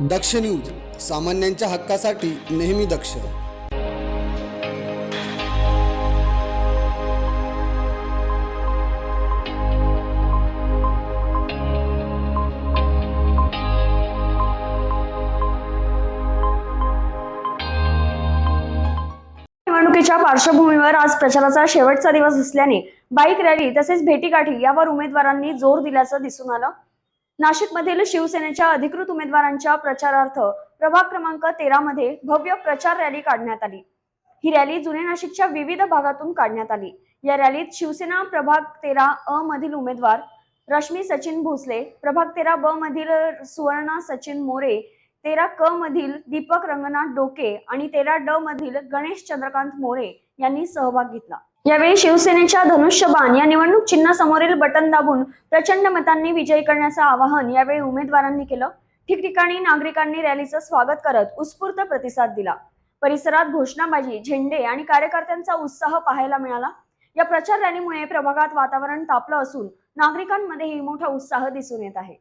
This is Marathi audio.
दक्ष न्यूज सामान्यांच्या हक्कासाठी नेहमी दक्ष. निवडणुकीच्या पार्श्वभूमीवर आज प्रचाराचा शेवटचा दिवस असल्याने बाईक रॅली तसेच भेटीगाठी यावर उमेदवारांनी जोर दिल्याचं दिसून आलं. नाशिकमधील शिवसेनेच्या अधिकृत उमेदवारांच्या प्रचारार्थ प्रभाग क्रमांक तेरा मध्ये भव्य प्रचार रॅली काढण्यात आली. ही रॅली जुने नाशिकच्या विविध भागातून काढण्यात आली. या रॅलीत शिवसेना प्रभाग तेरा अ मधील उमेदवार रश्मी सचिन भोसले प्रभाग तेरा ब मधील सुवर्णा सचिन मोरे तेरा क मधील दीपक रंगनाथ डोके आणि तेरा ड मधील गणेश चंद्रकांत मोरे यांनी सहभाग घेतला. यावेळी शिवसेनेच्या धनुष्यबाण या निवडणूक चिन्हासमोरील बटन दाबून प्रचंड मतांनी विजयी करण्याचं आवाहन यावेळी उमेदवारांनी केलं. ठिकठिकाणी नागरिकांनी रॅलीचं स्वागत करत उत्स्फूर्त प्रतिसाद दिला. परिसरात घोषणाबाजी झेंडे आणि कार्यकर्त्यांचा उत्साह पाहायला मिळाला. या प्रचार रॅलीमुळे प्रभागात वातावरण तापलं असून नागरिकांमध्येही मोठा उत्साह दिसून येत आहे.